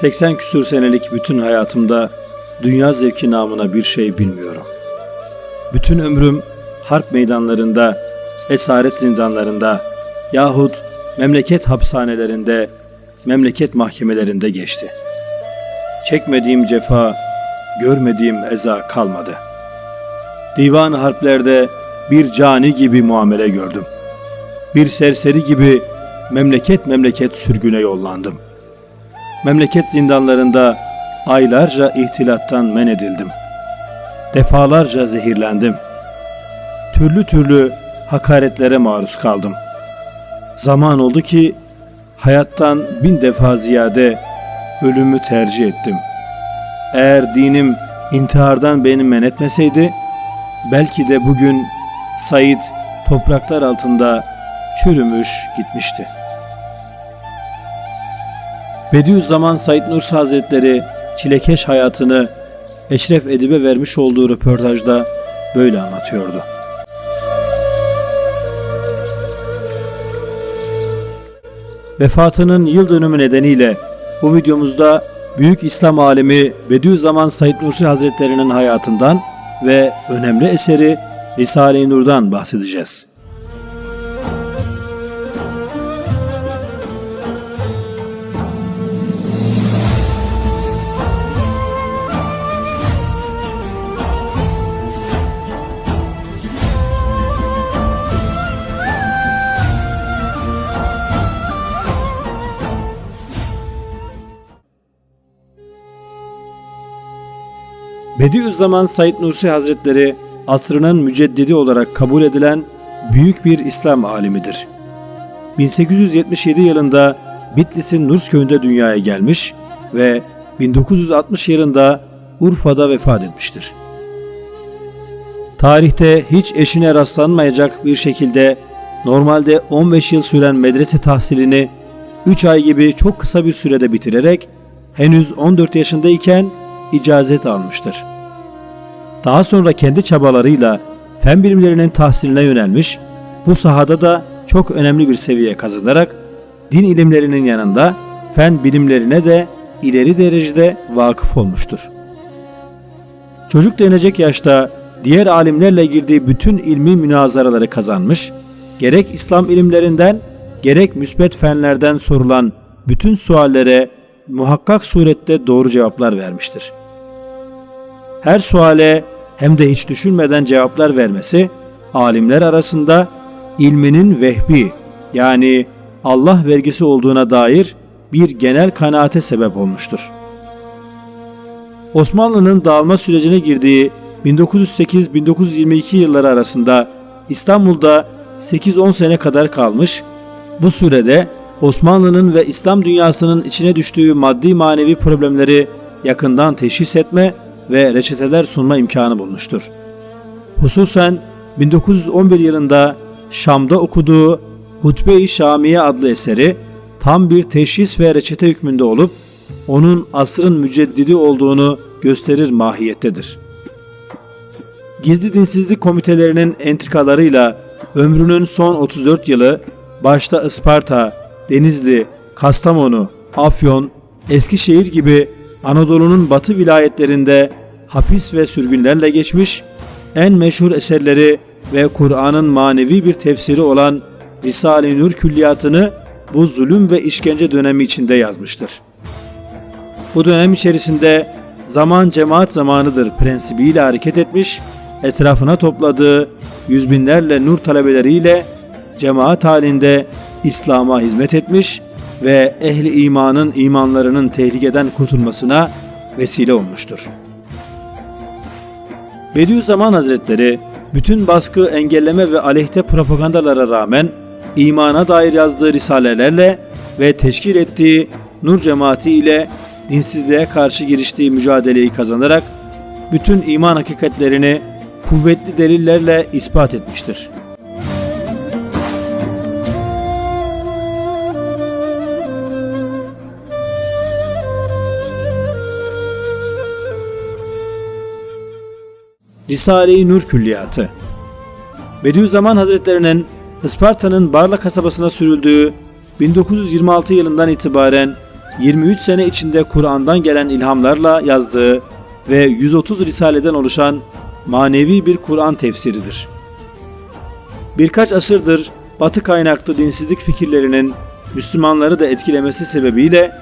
80 küsür senelik bütün hayatımda dünya zevki namına bir şey bilmiyorum. Bütün ömrüm harp meydanlarında, esaret zindanlarında yahut memleket hapishanelerinde, memleket mahkemelerinde geçti. Çekmediğim cefa, görmediğim eza kalmadı. Divan harplerde bir cani gibi muamele gördüm. Bir serseri gibi memleket memleket sürgüne yollandım. Memleket zindanlarında aylarca ihtilattan men edildim. Defalarca zehirlendim. Türlü türlü hakaretlere maruz kaldım. Zaman oldu ki hayattan bin defa ziyade ölümü tercih ettim. Eğer dinim intihardan beni men etmeseydi, belki de bugün Said topraklar altında çürümüş gitmişti. Bediüzzaman Said Nursi Hazretleri çilekeş hayatını Eşref Edip'e vermiş olduğu röportajda böyle anlatıyordu. Vefatının yıl dönümü nedeniyle bu videomuzda büyük İslam alimi Bediüzzaman Said Nursi Hazretleri'nin hayatından ve önemli eseri Risale-i Nur'dan bahsedeceğiz. Bediüzzaman Said Nursi Hazretleri asrının müceddidi olarak kabul edilen büyük bir İslam alimidir. 1877 yılında Bitlis'in Nurs köyünde dünyaya gelmiş ve 1960 yılında Urfa'da vefat etmiştir. Tarihte hiç eşine rastlanmayacak bir şekilde normalde 15 yıl süren medrese tahsilini 3 ay gibi çok kısa bir sürede bitirerek henüz 14 yaşındayken icazet almıştır. Daha sonra kendi çabalarıyla fen bilimlerinin tahsiline yönelmiş, bu sahada da çok önemli bir seviye kazanarak din ilimlerinin yanında fen bilimlerine de ileri derecede vakıf olmuştur. Çocuk denecek yaşta diğer alimlerle girdiği bütün ilmi münazaraları kazanmış, gerek İslam ilimlerinden gerek müsbet fenlerden sorulan bütün suallere muhakkak surette doğru cevaplar vermiştir. Her suale hem de hiç düşünmeden cevaplar vermesi alimler arasında ilminin vehbi yani Allah vergisi olduğuna dair bir genel kanaate sebep olmuştur. Osmanlı'nın dağılma sürecine girdiği 1908-1922 yılları arasında İstanbul'da 8-10 sene kadar kalmış, bu sürede Osmanlı'nın ve İslam dünyasının içine düştüğü maddi manevi problemleri yakından teşhis etme ve reçeteler sunma imkanı bulmuştur. Hususen 1911 yılında Şam'da okuduğu Hutbe-i Şamiye adlı eseri tam bir teşhis ve reçete hükmünde olup onun asrın müceddidi olduğunu gösterir mahiyettedir. Gizli dinsizlik komitelerinin entrikalarıyla ömrünün son 34 yılı başta Isparta, Denizli, Kastamonu, Afyon, Eskişehir gibi Anadolu'nun batı vilayetlerinde hapis ve sürgünlerle geçmiş, en meşhur eserleri ve Kur'an'ın manevi bir tefsiri olan Risale-i Nur külliyatını bu zulüm ve işkence dönemi içinde yazmıştır. Bu dönem içerisinde zaman cemaat zamanıdır prensibiyle hareket etmiş, etrafına topladığı yüz binlerle nur talebeleriyle cemaat halinde İslam'a hizmet etmiş ve ehli imanın imanlarının tehlikeden kurtulmasına vesile olmuştur. Bediüzzaman Hazretleri bütün baskı, engelleme ve aleyhte propagandalara rağmen imana dair yazdığı risalelerle ve teşkil ettiği Nur cemaati ile dinsizliğe karşı giriştiği mücadeleyi kazanarak bütün iman hakikatlerini kuvvetli delillerle ispat etmiştir. Risale-i Nur Külliyatı Bediüzzaman Hazretlerinin Isparta'nın Barla kasabasına sürüldüğü 1926 yılından itibaren 23 sene içinde Kur'an'dan gelen ilhamlarla yazdığı ve 130 risaleden oluşan manevi bir Kur'an tefsiridir. Birkaç asırdır Batı kaynaklı dinsizlik fikirlerinin Müslümanları da etkilemesi sebebiyle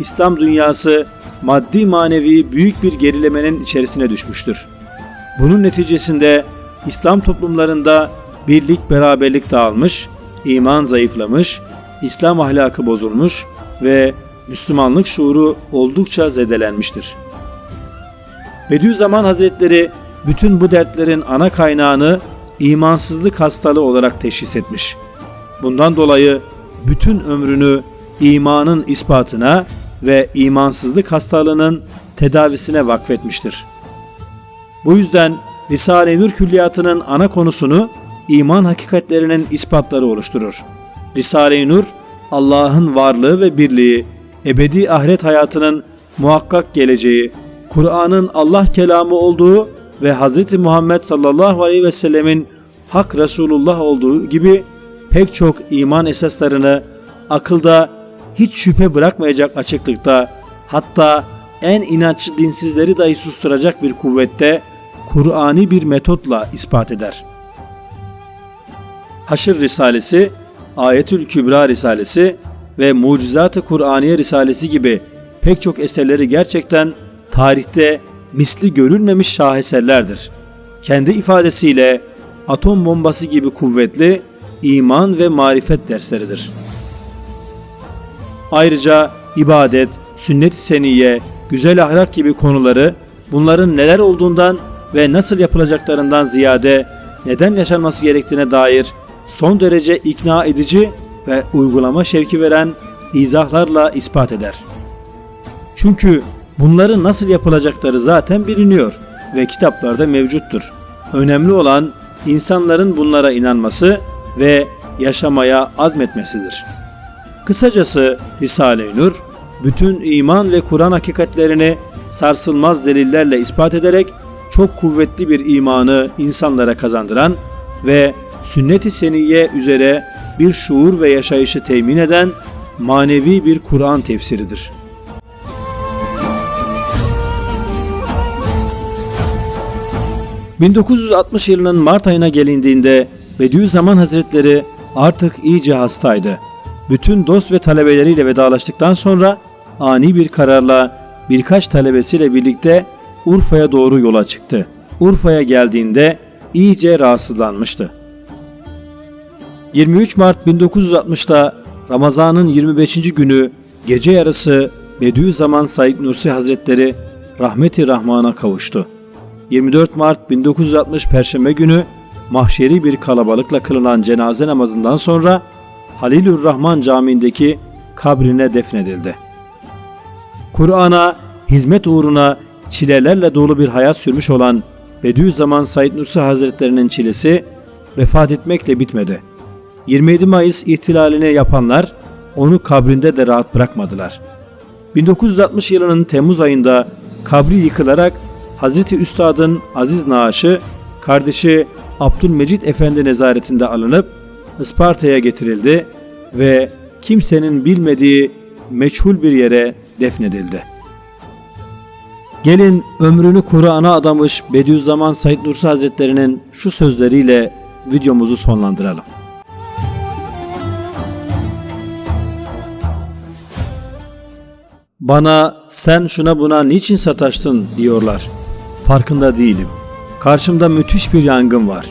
İslam dünyası maddi manevi büyük bir gerilemenin içerisine düşmüştür. Bunun neticesinde İslam toplumlarında birlik beraberlik dağılmış, iman zayıflamış, İslam ahlakı bozulmuş ve Müslümanlık şuuru oldukça zedelenmiştir. Bediüzzaman Hazretleri bütün bu dertlerin ana kaynağını imansızlık hastalığı olarak teşhis etmiş. Bundan dolayı bütün ömrünü imanın ispatına ve imansızlık hastalığının tedavisine vakfetmiştir. Bu yüzden Risale-i Nur külliyatının ana konusunu iman hakikatlerinin ispatları oluşturur. Risale-i Nur, Allah'ın varlığı ve birliği, ebedi ahiret hayatının muhakkak geleceği, Kur'an'ın Allah kelamı olduğu ve Hz. Muhammed sallallahu aleyhi ve sellemin hak Resulullah olduğu gibi pek çok iman esaslarını akılda hiç şüphe bırakmayacak açıklıkta hatta en inatçı dinsizleri dahi susturacak bir kuvvette Kur'ani bir metotla ispat eder. Haşr Risalesi, Ayetül Kübra Risalesi ve Mucizat-ı Kur'aniye Risalesi gibi pek çok eserleri gerçekten tarihte misli görülmemiş şaheserlerdir. Kendi ifadesiyle atom bombası gibi kuvvetli iman ve marifet dersleridir. Ayrıca ibadet, sünnet-i seniye, güzel ahlak gibi konuları bunların neler olduğundan ve nasıl yapılacaklarından ziyade neden yaşanması gerektiğine dair son derece ikna edici ve uygulama şevki veren izahlarla ispat eder. Çünkü bunların nasıl yapılacakları zaten biliniyor ve kitaplarda mevcuttur. Önemli olan insanların bunlara inanması ve yaşamaya azmetmesidir. Kısacası Risale-i Nur, bütün iman ve Kur'an hakikatlerini sarsılmaz delillerle ispat ederek çok kuvvetli bir imanı insanlara kazandıran ve sünnet-i seniyye üzere bir şuur ve yaşayışı temin eden manevi bir Kur'an tefsiridir. ...1960 yılının Mart ayına gelindiğinde Bediüzzaman Hazretleri artık iyice hastaydı. Bütün dost ve talebeleriyle vedalaştıktan sonra ani bir kararla birkaç talebesiyle birlikte Urfa'ya doğru yola çıktı. Urfa'ya geldiğinde iyice rahatsızlanmıştı. 23 Mart 1960'da Ramazan'ın 25. günü gece yarısı Bediüzzaman Said Nursi Hazretleri rahmeti rahmana kavuştu. 24 Mart 1960 Perşembe günü mahşeri bir kalabalıkla kılınan cenaze namazından sonra Halilur Rahman Camii'ndeki kabrine defnedildi. Kur'an'a, hizmet uğruna çilelerle dolu bir hayat sürmüş olan Bediüzzaman Said Nursi Hazretlerinin çilesi vefat etmekle bitmedi. 27 Mayıs ihtilalini yapanlar onu kabrinde de rahat bırakmadılar. 1960 yılının Temmuz ayında kabri yıkılarak Hazreti Üstad'ın aziz naaşı kardeşi Abdülmecit Efendi nezaretinde alınıp Isparta'ya getirildi ve kimsenin bilmediği meçhul bir yere defnedildi. Gelin ömrünü Kur'an'a adamış Bediüzzaman Said Nursi Hazretleri'nin şu sözleriyle videomuzu sonlandıralım. Bana sen şuna buna niçin sataştın diyorlar. Farkında değilim. Karşımda müthiş bir yangın var.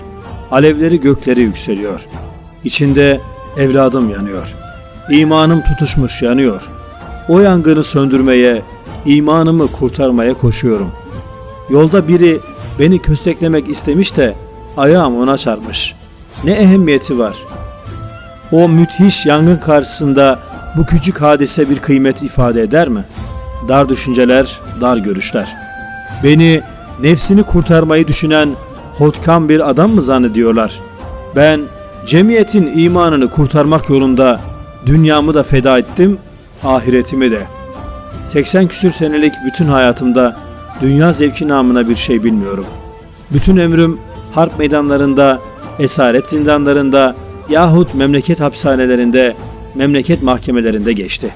Alevleri göklere yükseliyor. İçinde evladım yanıyor. İmanım tutuşmuş yanıyor. O yangını söndürmeye, imanımı kurtarmaya koşuyorum. Yolda biri beni kösteklemek istemiş de ayağım ona çarpmış. Ne ehemmiyeti var? O müthiş yangın karşısında bu küçük hadise bir kıymet ifade eder mi? Dar düşünceler, dar görüşler. Beni nefsini kurtarmayı düşünen hotkam bir adam mı zannediyorlar? Ben cemiyetin imanını kurtarmak yolunda dünyamı da feda ettim, ahiretimi de. 80 küsür senelik bütün hayatımda dünya zevki namına bir şey bilmiyorum. Bütün ömrüm harp meydanlarında, esaret zindanlarında yahut memleket hapishanelerinde, memleket mahkemelerinde geçti.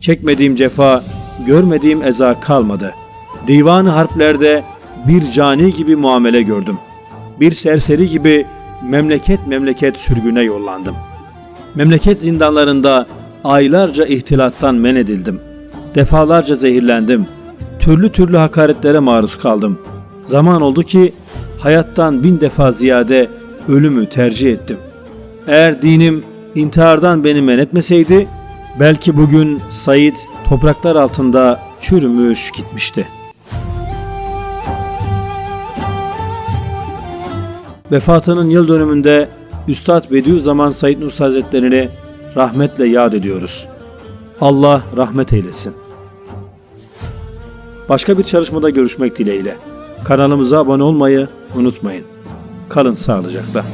Çekmediğim cefa, görmediğim eza kalmadı. Divan-ı harplerde bir cani gibi muamele gördüm. Bir serseri gibi memleket memleket sürgüne yollandım. Memleket zindanlarında aylarca ihtilattan men edildim. Defalarca zehirlendim. Türlü türlü hakaretlere maruz kaldım. Zaman oldu ki hayattan bin defa ziyade ölümü tercih ettim. Eğer dinim intihardan beni men etmeseydi belki bugün Said topraklar altında çürümüş gitmişti. Vefatının yıl dönümünde Üstad Bediüzzaman Said Nursi Hazretlerini rahmetle yad ediyoruz. Allah rahmet eylesin. Başka bir çalışmada görüşmek dileğiyle. Kanalımıza abone olmayı unutmayın. Kalın sağlıcakla.